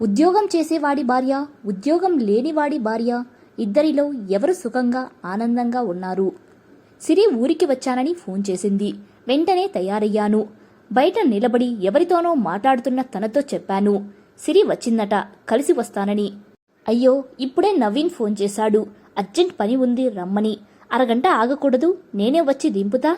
ఉద్యోగం చేసేవాడి భార్య ఉద్యోగం లేనివాడి భార్య ఇద్దరిలో ఎవరు సుఖంగా ఆనందంగా ఉన్నారు? సిరి ఊరికి వచ్చానని ఫోన్ చేసింది. వెంటనే తయారయ్యాను. బయట నిలబడి ఎవరితోనో మాట్లాడుతున్న తనతో చెప్పాను. సిరి వచ్చిందట కలిసి వస్తానని. అయ్యో ఇప్పుడే నవీన్ ఫోన్ చేశాడు. అర్జెంట్ పని ఉంది రమ్మని. అరగంట ఆగకూడదు నేనే వచ్చి దింపుతా?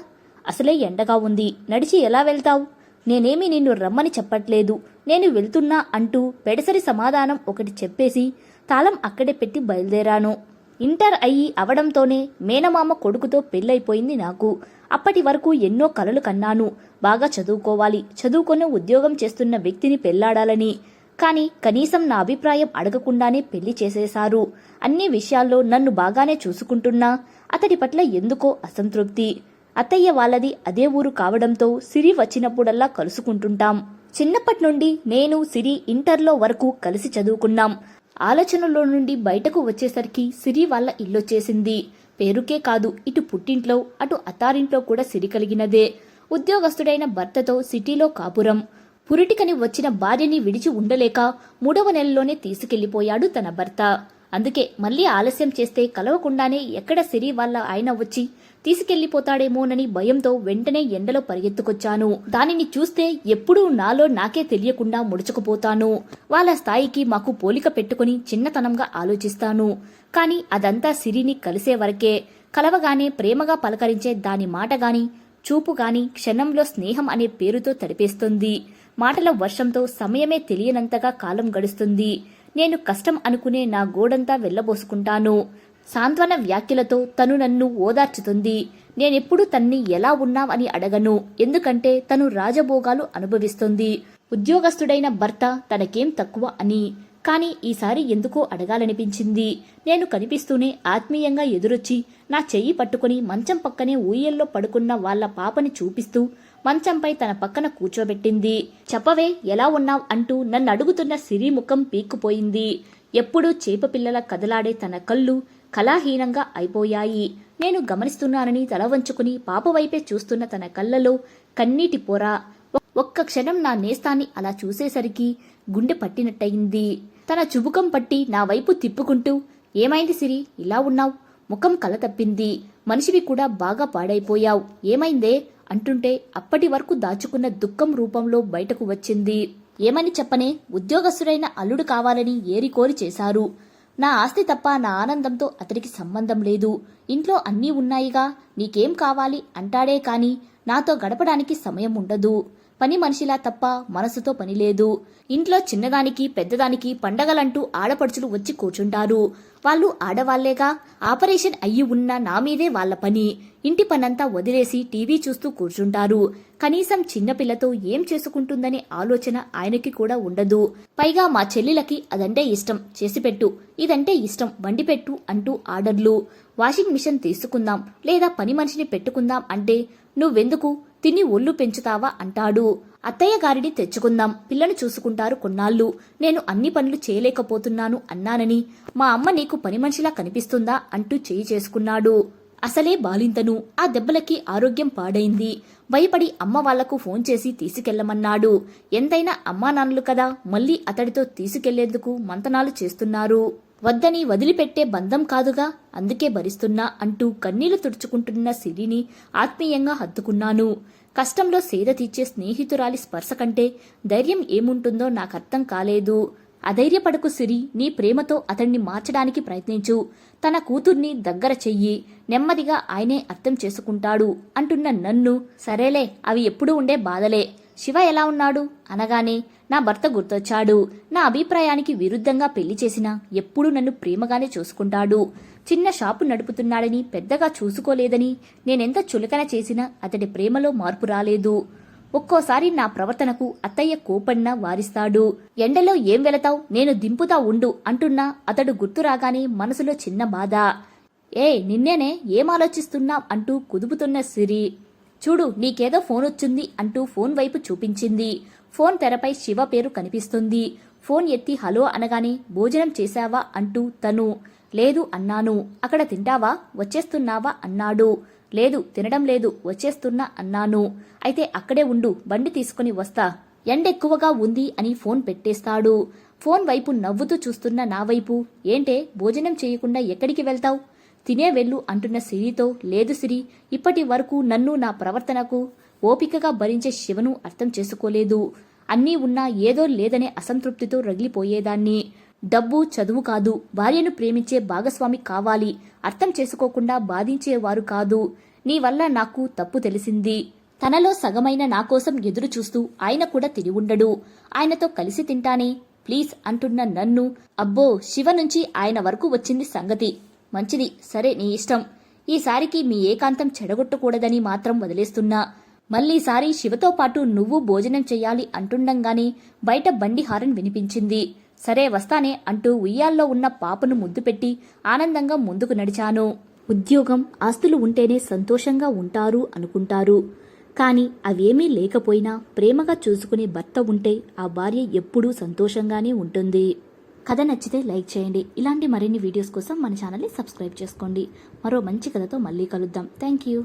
అసలే ఎండగా ఉంది. నడిచి ఎలా వెళ్తావు? నేనేమి నిన్ను రమ్మని చెప్పట్లేదు. నేను వెళ్తున్నా అంటూ పెడసరి సమాధానం ఒకటి చెప్పేసి తాళం అక్కడే పెట్టి బయలుదేరాను. ఇంటర్ అయ్యి అవడంతోనే మేనమామ కొడుకుతో పెళ్ళైపోయింది నాకు. అప్పటి వరకు ఎన్నో కలలు కన్నాను. బాగా చదువుకోవాలి. చదువుకొని ఉద్యోగం చేస్తున్న వ్యక్తిని పెళ్ళాడాలని. కానీ కనీసం నా అభిప్రాయం అడగకుండానే పెళ్ళి చేసేశారు. అన్ని విషయాల్లో నన్ను బాగానే చూసుకుంటున్నా. అతడి పట్ల ఎందుకో అసంతృప్తి. అత్తయ్య వాళ్ళది అదే ఊరు కావడంతో సిరి వచ్చినప్పుడల్లా కలుసుకుంటుంటాం. చిన్నప్పటి నుండి నేను సిరి ఇంటర్లో వరకు కలిసి చదువుకున్నాం. ఆలోచనలో నుండి బయటకు వచ్చేసరికి సిరి వాళ్ళ ఇల్లొచ్చేసింది. పేరుకే కాదు ఇటు పుట్టింట్లో అటు అత్తారింట్లో కూడా సిరి కలిగినదే. ఉద్యోగస్తుడైన భర్తతో సిటీలో కాపురం. పురిటికని వచ్చిన భార్యని విడిచి ఉండలేక మూడవ నెలలోనే తీసుకెళ్ళిపోయాడు తన భర్త. అందుకే మళ్ళీ ఆలస్యం చేస్తే కలవకుండానే ఎక్కడ సిరి వాళ్ళ ఆయన వచ్చి తీసుకెళ్ళిపోతాడేమోనని భయంతో వెంటనే ఎండలో పరిగెత్తుకొచ్చాను. దానిని చూస్తే ఎప్పుడూ నాలో నాకే తెలియకుండా ముడుచుకుపోతాను. వాళ్ళ స్థాయికి మాకు పోలిక పెట్టుకుని చిన్నతనంగా ఆలోచిస్తాను. కాని అదంతా సిరిని కలిసే వరకే. కలవగానే ప్రేమగా పలకరించే దాని మాట గాని చూపు గాని క్షణంలో స్నేహం అనే పేరుతో తడిపేస్తుంది. మాటల వర్షంతో సమయమే తెలియనంతగా కాలం గడుస్తుంది. నేను కష్టం అనుకునే నా గోడంతా వెళ్ళబోసుకుంటాను. సాంత్వన వ్యాఖ్యలతో తను నన్ను ఓదార్చుతుంది. నేనెప్పుడు తన్ని ఎలా ఉన్నావ్ అని అడగను. ఎందుకంటే తను రాజభోగాలు అనుభవిస్తుంది. ఉద్యోగస్తుడైన భర్త తనకేం తక్కువ అని. కానీ ఈసారి ఎందుకో అడగాలనిపించింది. నేను కనిపిస్తూనే ఆత్మీయంగా ఎదురొచ్చి నా చెయ్యి పట్టుకుని మంచం పక్కనే ఊయల్లో పడుకున్న వాళ్ళ పాపని చూపిస్తూ మంచంపై తన పక్కన కూర్చోబెట్టింది. చెప్పవే ఎలా ఉన్నావ్ అంటూ నన్ను అడుగుతున్న సిరి ముఖం పీక్కుపోయింది. ఎప్పుడూ చేపపిల్లల కదలాడే తన కళ్ళు కళాహీనంగా అయిపోయాయి. నేను గమనిస్తున్నానని తల వంచుకుని పాప వైపే చూస్తున్న తన కళ్ళలో కన్నీటి పొర. ఒక్క క్షణం నా నేస్తాన్ని అలా చూసేసరికి గుండె పట్టినట్టయింది. తన చుబుకం పట్టి నా వైపు తిప్పుకుంటూ ఏమైంది సిరి? ఇలా ఉన్నావు? ముఖం కల తప్పింది మనిషివి కూడా బాగా పాడైపోయావు. ఏమైందే? అంటుంటే అప్పటి వరకు దాచుకున్న దుఃఖం రూపంలో బయటకు వచ్చింది. ఏమని చెప్పనే? ఉద్యోగస్తుడైన అల్లుడు కావాలని ఏరికోరి చేశారు. నా ఆస్తి తప్ప నా ఆనందంతో అతడికి సంబంధం లేదు. ఇంట్లో అన్నీ ఉన్నాయిగా నీకేం కావాలి? అంటాడే కాని నాతో గడపడానికి సమయం ఉండదు. పని మనిషిలా తప్ప మనసుతో పని లేదు. ఇంట్లో చిన్నదానికి పెద్దదానికి పండగలంటూ ఆడపడుచులు వచ్చి కూర్చుంటారు. వాళ్ళు ఆడవాళ్ళేగా ఆపరేషన్ అయ్యి ఉన్న నా మీదే వాళ్ళ పని. ఇంటి పనంతా వదిలేసి టీవీ చూస్తూ కూర్చుంటారు. కనీసం చిన్నపిల్లతో ఏం చేసుకుంటుందనే ఆలోచన ఆయనకి కూడా ఉండదు. పైగా మా చెల్లెలకి అదంటే ఇష్టం. చేసిపెట్టు. ఇదంటే ఇష్టం. వండిపెట్టు అంటూ ఆర్డర్లు. వాషింగ్ మిషన్ తీసుకుందాం లేదా పని మనిషిని పెట్టుకుందాం అంటే నువ్వెందుకు? తిని ఒళ్ళు పెంచుతావా అంటాడు. అత్తయ్య గారిని తెచ్చుకుందాం. పిల్లను చూసుకుంటారు కొన్నాళ్ళు. నేను అన్ని పనులు చేయలేకపోతున్నాను అన్నానని. మా అమ్మ నీకు పని మనిషిలా కనిపిస్తుందా అంటూ చేయి చేసుకున్నాడు. అసలే బాలింతను. ఆ దెబ్బలకి ఆరోగ్యం పాడైంది. భయపడి అమ్మ వాళ్ళకు ఫోన్ చేసి తీసుకెళ్ళమన్నాడు. ఎంతైనా అమ్మా నాన్నలు కదా. మళ్ళీ అతడితో తీసుకెళ్ళేందుకు మంతనాలు చేస్తున్నారు. వద్దని వదిలిపెట్టే బంధం కాదుగా అందుకే భరిస్తున్నా అంటూ కన్నీళ్ళు తుడుచుకుంటున్న సిరిని ఆత్మీయంగా హత్తుకున్నాను. కష్టంలో సేద తీర్చే స్నేహితురాలి స్పర్శ కంటే ధైర్యం ఏముంటుందో నాకర్థం కాలేదు. అధైర్యపడకు సిరి నీ ప్రేమతో అతన్ని మార్చడానికి ప్రయత్నించు. తన కూతుర్ని దగ్గర చెయ్యి నెమ్మదిగా ఆయనే అర్థం చేసుకుంటాడు అంటున్న నన్ను. సరేలే అవి ఎప్పుడూ ఉండే బాధలే. శివ ఎలా ఉన్నాడు? అనగానే నా భర్త గుర్తొచ్చాడు. నా అభిప్రాయానికి విరుద్ధంగా పెళ్ళి చేసినా ఎప్పుడూ నన్ను ప్రేమగానే చూసుకుంటాడు. చిన్న షాపు నడుపుతున్నాడని పెద్దగా చూసుకోలేదని నేనెంత చులకన చేసినా అతడి ప్రేమలో మార్పు రాలేదు. ఒక్కోసారి నా ప్రవర్తనకు అత్తయ్య కోపడినా వారిస్తాడు. ఎండలో ఏం వెళతావు? నేను దింపుతా ఉండు అంటున్నా అతడు గుర్తు రాగానే మనసులో చిన్న బాధ. ఏ నిన్నేనే? ఏం ఆలోచిస్తున్నావ్? అంటూ కుదుపుతున్న సిరి. చూడు నీకేదో ఫోన్ వచ్చింది అంటూ ఫోన్ వైపు చూపించింది. ఫోన్ తెరపై శివ పేరు కనిపిస్తుంది. ఫోన్ ఎత్తి హలో అనగానే భోజనం చేశావా అంటూ తను. లేదు అన్నాను. అక్కడ తింటావా? వచ్చేస్తున్నావా? అన్నాడు. లేదు తినడం లేదు. వచ్చేస్తున్నా అన్నాను. అయితే అక్కడే ఉండు బండి తీసుకుని వస్తా. ఎండెక్కువగా ఉంది అని ఫోన్ పెట్టేస్తాడు. ఫోన్ వైపు నవ్వుతూ చూస్తున్న నా వైపు ఏంటే భోజనం చేయకుండా ఎక్కడికి వెళ్తావు? తినే వెళ్ళు అంటున్న సిరితో లేదు సిరి ఇప్పటి వరకు నన్ను నా ప్రవర్తనకు ఓపికగా భరించే శివను అర్థం చేసుకోలేదు. అన్నీ ఉన్నా ఏదో లేదనే అసంతృప్తితో రగిలిపోయేదాన్ని. డబ్బు చదువు కాదు. భార్యను ప్రేమించే భాగస్వామి కావాలి. అర్థం చేసుకోకుండా బాధించేవారు కాదు. నీ వల్ల నాకు తప్పు తెలిసింది. తనలో సగమైన నా కోసం ఎదురు చూస్తూ ఆయన కూడా తిరిగి ఉండడు. ఆయనతో కలిసి తింటానే ప్లీజ్ అంటున్న నన్ను అబ్బో శివ నుంచి ఆయన వరకు వచ్చింది సంగతి. మంచిది సరే నీ ఇష్టం. ఈసారికి మీ ఏకాంతం చెడగొట్టకూడదని మాత్రం వదిలేస్తున్నా. మళ్ళీసారి శివతో పాటు నువ్వు భోజనం చెయ్యాలి అంటుండంగానే బయట బండి హారన్ వినిపించింది. సరే వస్తానే అంటూ ఉయ్యాల్లో ఉన్న పాపను ముద్దు పెట్టి ఆనందంగా ముందుకు నడిచాను. ఉద్యోగం ఆస్తులు ఉంటేనే సంతోషంగా ఉంటారు అనుకుంటారు. కానీ అవేమీ లేకపోయినా ప్రేమగా చూసుకునే భర్త ఉంటే ఆ భార్య ఎప్పుడూ సంతోషంగానే ఉంటుంది. కథ నచ్చితే లైక్ చేయండి. ఇలాంటి మరిన్ని వీడియోస్ కోసం మన ఛానల్ని సబ్స్క్రైబ్ చేసుకోండి. మరో మంచి కథతో మళ్ళీ కలుద్దాం. Thank you